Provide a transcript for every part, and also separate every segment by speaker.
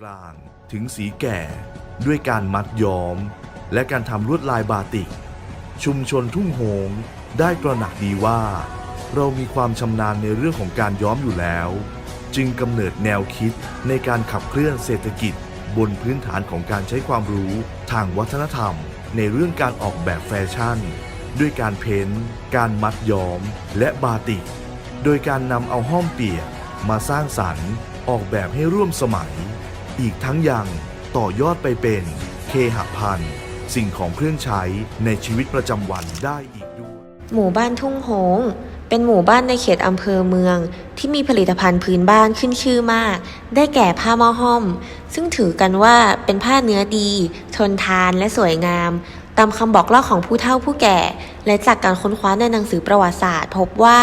Speaker 1: กลางถึงสีแก่ ด้วยการมัดย้อม และการทำลวดลายบาติก ชุมชนทุ่งโฮงได้ตระหนักดีว่า เรามีความชำนาญในเรื่องของการย้อมอยู่แล้ว จึงกำเนิดแนวคิดในการขับเคลื่อนเศรษฐกิจ บนพื้นฐานของการใช้ความรู้ทางวัฒนธรรม ในเรื่องการออกแบบแฟชั่น ด้วยการเพ้นท์การมัดย้อม และบาติก โดยการนำเอาห้อมเปียกมาสร้างสรรค์ออกแบบให้ร่วมสมัย อีกทั้งยังต่อยอดไปเป็นเคหพันธ์สิ่งของเครื่องใช้ในชีวิตประจำวันได้อีกด้วย
Speaker 2: หมู่บ้านทุ่งโฮงเป็นหมู่บ้านในเขตอำเภอเมือง ที่มีผลิตภัณฑ์พื้นบ้านขึ้นชื่อมาก ได้แก่ผ้าหม้อห้อม ซึ่งถือกันว่าเป็นผ้าเนื้อดี ทนทานและสวยงาม ตามคำบอกเล่าของผู้เฒ่าผู้แก่ และจากการค้นคว้าในหนังสือประวัติศาสตร์ พบว่า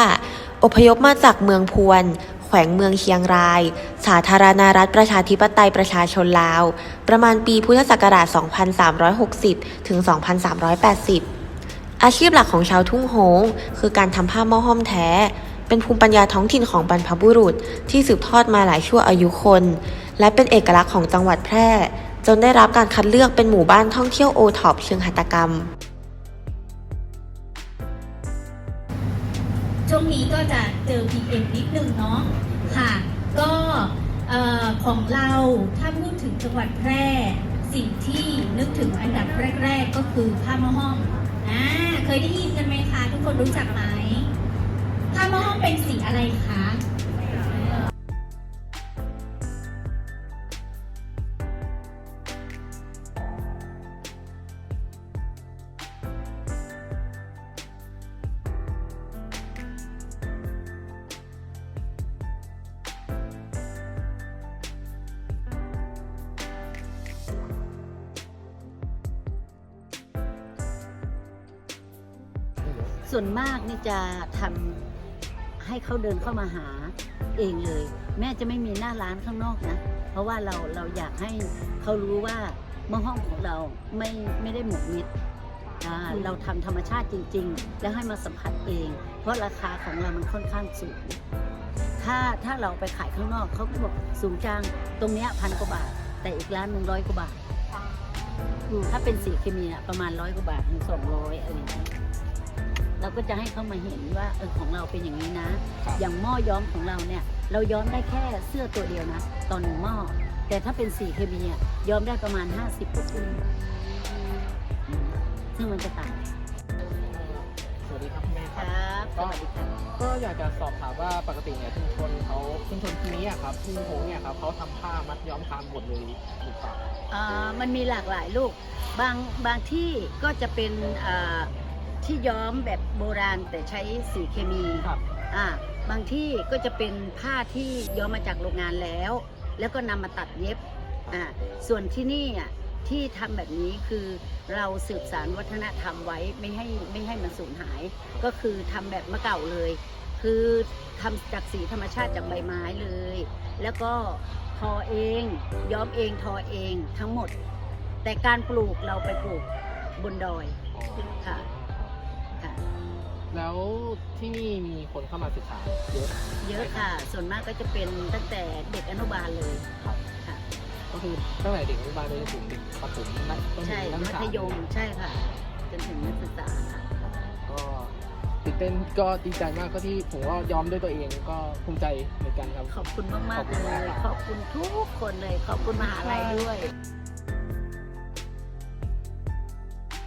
Speaker 2: อพยพมาจากเมืองพวน แขวงเมืองเชียงราย สาธารณรัฐประชาธิปไตยประชาชนลาว ประมาณปีพุทธศักราช 2360 ถึง 2380 อาชีพหลักของชาวทุ่งโฮงคือการทำผ้าหม้อห้อมแท้ เป็นภูมิปัญญาท้องถิ่นของบรรพบุรุษที่สืบทอดมาหลายชั่วอายุคน และเป็นเอกลักษณ์ของจังหวัดแพร่ จนได้รับการคัดเลือกเป็นหมู่บ้านท่องเที่ยวโอท็อปเชิงหัตถกรรม
Speaker 3: ช่วงนี้ก็จะเจอ PM นิดนึงเนาะค่ะ ก็ของเราถ้าพูดถึงจังหวัดแพร่ สิ่งที่นึกถึงอันดับแรก ๆ ก็คือผ้ามอห้อมอ่าเคยได้ยินกันไหมคะ ทุกคนรู้จักไหมผ้ามอห้อมเป็นสีอะไรคะ
Speaker 4: ส่วนมากนี่จะทำให้เขาเดินเข้ามาหาเองเลย แม่จะไม่มีหน้าร้านข้างนอกนะ เพราะว่าเราเราอยากให้เขารู้ว่าเมื่อห้องของเราไม่ไม่ได้หมกเม็ดอ่าเราทำธรรมชาติจริง ๆ แล้วให้มาสัมผัสเอง เพราะราคาของเรามันค่อนข้างสูง ถ้าถ้าเราไปขายข้างนอกเขาก็บอกสูงจังตรงเนี้ยพันกว่าบาท แต่อีกร้านหนึ่งร้อยกว่าบาทอืมถ้าเป็นสีเคมีอะประมาณร้อยกว่าบาทถึงสองร้อยอะไรอย่างเงี้ย เราก็จะให้เขามาเห็นว่าเออของเราเป็นอย่างนี้นะอย่างหม้อย้อมของเราเนี่ย เราย้อมได้แค่เสื้อตัวเดียวนะต่อหนึ่งหม้อ แต่ถ้าเป็นสีเคมีอะย้อมได้ประมาณ 50กว่าตัวอืมซึ่งมันจะต่าง
Speaker 5: สวัสดีครับคุณแม่
Speaker 4: ค
Speaker 5: ค
Speaker 4: ร
Speaker 5: รับั
Speaker 4: บ สวัสดีครับ
Speaker 5: ก็อยากจะสอบถามว่าปกติเนี่ยชุมชนเขาชุมชนที่นี้อะครับที่โพงเนี่ยครับเขาทำผ้ามัดย้อมคามหมดเลยหรือเปล่า
Speaker 4: อ่ามันมีหลากหลายลูก บางบางที่ก็จะเป็นอ่า ที่ย้อมแบบโบราณแต่ใช้สีเคมี
Speaker 5: ครับ
Speaker 4: อ่าบางที่ก็จะเป็นผ้าที่ย้อมมาจากโรงงานแล้ว แล้วก็นำมาตัดเย็บอ่าส่วนที่นี่อะที่ทำแบบนี้คือเราสืบสารวัฒนธรรมไว้ไม่ให้ไม่ให้มันสูญหาย ก็คือทำแบบเมื่อเก่าเลย คือทำจากสีธรรมชาติจากใบไม้เลย แล้วก็ทอเองย้อมเองทอเองทั้งหมด แต่การปลูกเราไปปลูกบนดอย
Speaker 5: อ๋อ
Speaker 4: ค่ะ ค่ะ
Speaker 5: แล้วที่นี่มีคนเข้ามาศึกษาเยอะ
Speaker 4: เยอะค่ะ ส่วนมากก็จะเป็นตั้งแต่เด็กอนุบาลเลย
Speaker 5: ครับ
Speaker 4: ค่ะ
Speaker 5: ก็คือตั้งแต่เด็กอนุบาลเลยถึงเด็กประถมนักต้น
Speaker 4: ใช่
Speaker 5: นักศึ
Speaker 4: มั
Speaker 5: กษา
Speaker 4: ธยมใช่ค่ะ จนถึงนักศึกษาค่ะ
Speaker 5: ก็ตื่นเต้นก็ดีใจมากก็ที่ผมก็ย้อมด้วยตัวเองก็ภูมิใจเหมือนกันครับ
Speaker 4: ขอบคุณมาก
Speaker 5: ขอบ
Speaker 4: ๆ
Speaker 5: คุณ
Speaker 4: เล
Speaker 5: มาก
Speaker 4: ย
Speaker 5: ครับ
Speaker 4: ขอบคุณทุกคนเลย ขอบคุณมหาลัยด้วย